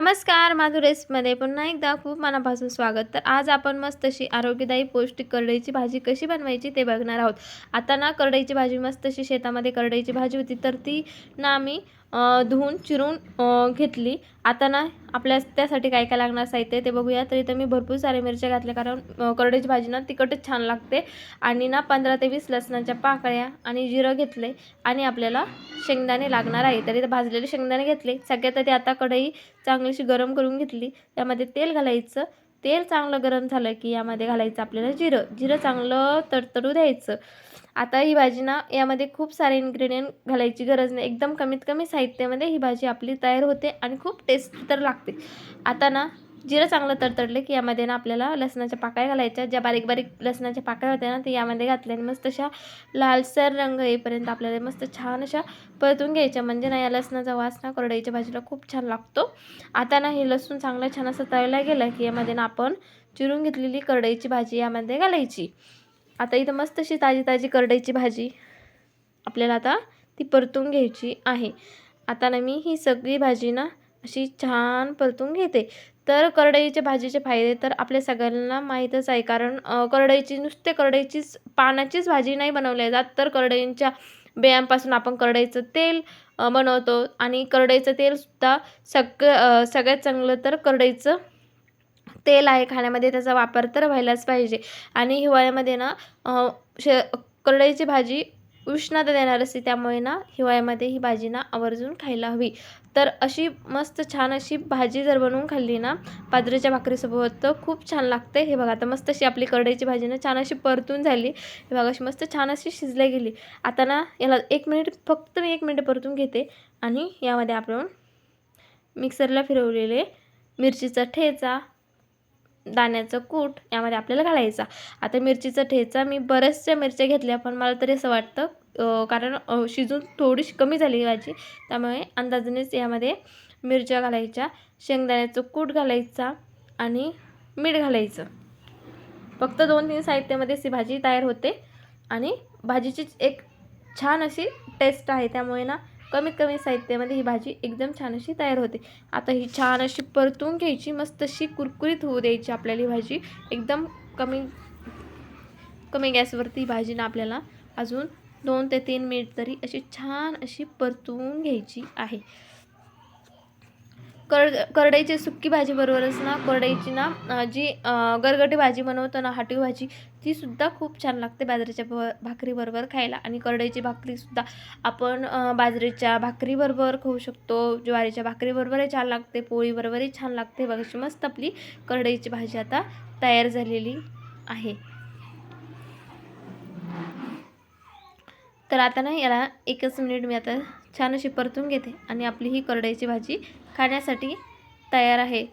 नमस्कार माझं रेसिपीमध्ये पुन्हा एकदा खूप मनापासून स्वागत. तर आज आपण मस्त अशी आरोग्यदायी पौष्टिक करडईची भाजी कशी बनवायची ते बघणार आहोत. आता ना करडईची भाजी मस्त अशी शेतामध्ये करडईची भाजी होती तर ती ना आम्ही धुवून चिरून घेतली. आता ना आपल्या त्यासाठी काय काय लागणार साहित्य ते बघूया. तर इथं मी भरपूर सारे मिरच्या घातल्या कारण अं, भाजी ना तिखटच छान लागते. आणि ना पंधरा ते वीस लसणाच्या पाकळ्या आणि जिरं घेतले आणि आपल्याला शेंगदाणे लागणार आहे. तर इथं भाजलेले शेंगदाणे घेतले. सगळ्यात आधी आता कढई चांगलीशी गरम करून घेतली. त्यामध्ये तेल घालायचं. तेल चांगलं गरम झालं की यामध्ये घालायचं आपल्याला जिरं. जिरं चांगलं तडतडू द्यायचं. आता ही भाजी ना यामध्ये खूप सारे इन्ग्रेडियंट घालायची गरज नाही. एकदम कमीत कमी साहित्यामध्ये ही भाजी आपली तयार होते आणि खूप टेस्ट तर लागते. आता ना जिरं चांगलं तरतडलं की यामध्ये ना आपल्याला लसणाच्या पाकळ्या घालायच्या. ज्या बारीक बारीक लसणाच्या पाकळ्या होत्या ना ते यामध्ये घातल्या आणि मस्त अशा लालसर रंग येईपर्यंत आपल्याला मस्त छान अशा परतून घ्यायच्या. म्हणजे ना या लसणाचा वास ना करडईच्या भाजीला खूप छान लागतो. आता ना हे लसूण चांगलं छान असं तळला गेलं की यामध्ये ना आपण चिरून घेतलेली करडईची भाजी यामध्ये घालायची. आता इथं मस्त अशी ताजी ताजी करडईची भाजी आपल्याला आता ती परतून घ्यायची आहे. आता ना मी ही सगळी भाजी ना अशी छान परतून घेते. तर करडईच्या भाजीचे फायदे तर आपल्या सगळ्यांना माहीतच आहे. कारण करडईची नुसते करडईचीच पानाचीच भाजी नाही बनवली जात. तर करडईंच्या बियांपासून आपण करडईचं तेल बनवतो. आणि करडईचं तेलसुद्धा सगळं सगळ्यात चांगलं तर करडईचं तेल आहे. खाण्यामध्ये त्याचा वापर तर व्हायलाच पाहिजे. आणि हिवाळ्यामध्ये ना श शे करडईची भाजी उष्णता देणार असते त्यामुळे ना हिवाळ्यामध्ये ही भाजी ना आवर्जून खायला हवी. तर अशी मस्त छान अशी भाजी जर बनवून खाल्ली ना बाजरीच्या भाकरीसोबत तर खूप छान लागते. हे बघा आता मस्त अशी आपली करडईची भाजी ना छान अशी परतून झाली. हे बघा अशी मस्त छान अशी शिजल्या गेली. आता ना याला एक मिनिट फक्त मी एक मिनिट परतून घेते आणि यामध्ये आपण मिक्सरला फिरवलेले मिरचीचा ठेचा दाण्याचं कूट यामध्ये आपल्याला घालायचा. आता मिरचीचा ठेचा मी बऱ्याचशा मिरच्या घेतल्या पण मला तरी असं वाटतं कारण शिजून थोडीशी कमी झाली भाजी त्यामुळे अंदाजानेच यामध्ये मिरच्या घालायच्या शेंगदाण्याचं कूट घालायचा आणि मीठ घालायचं. फक्त दोन तीन साहित्यामध्ये अशी भाजी तयार होते आणि भाजीची एक छान अशी टेस्ट आहे त्यामुळे ना कमीत कमी साहित्यामध्ये ही भाजी एकदम छान अशी तयार होते. आता ही छान अशी परतून घ्यायची मस्त अशी कुरकुरीत होऊ द्यायची आपल्याला ही भाजी. एकदम कमी कमी गॅसवरती ही आपल्याला अजून दोन ते तीन मिनिट तरी अशी छान अशी परतून घ्यायची आहे. कर करडईची सुक्की भाजी बरोबरच ना करडईची ना जी गरगटी भाजी बनवतो ना हाटी भाजी ती सुद्धा खूप छान लागते बाजरीच्या ब भाकरीबरोबर खायला. आणि करडईची भाकरीसुद्धा आपण बाजरीच्या भाकरीबरोबर खाऊ शकतो. ज्वारीच्या भाकरीबरोबरही छान लागते पोळीबरोबरही छान लागते. बघ मस्त आपली करडईची भाजी आता तयार झालेली आहे. तर आता ना याला एकच मिनिट मी आता छान अशी परतून घेते आणि आपली ही करडईची भाजी खाण्यासाठी तयार आहे.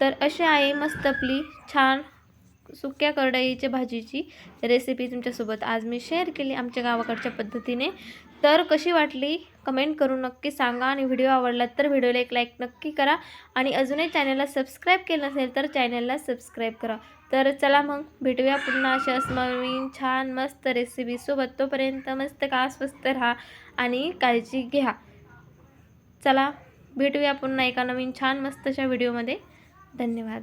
तर अशी आहे मस्त आपली छान सुक्या करडईच्या भाजीची रेसिपी तुमच्यासोबत आज मी शेअर केली आमच्या गावाकडच्या पद्धतीने. तर कशी वाटली? कमेंट करून नक्की सांगा आणि व्हिडिओ आवडला तर व्हिडिओला एक लाईक नक्की करा आणि अजूनही चॅनलला सबस्क्राईब केलं नसेल तर चॅनलला सबस्क्राईब करा. तर चला मग भेटूया पुन्हा अशाच नवीन छान मस्त रेसिपीसोबत तोपर्यंत मस्त का स्वस्त राहा आणि काळजी घ्या. चला भेटूया पुन्हा एका नवीन छान मस्त अशा व्हिडिओमध्ये धन्यवाद.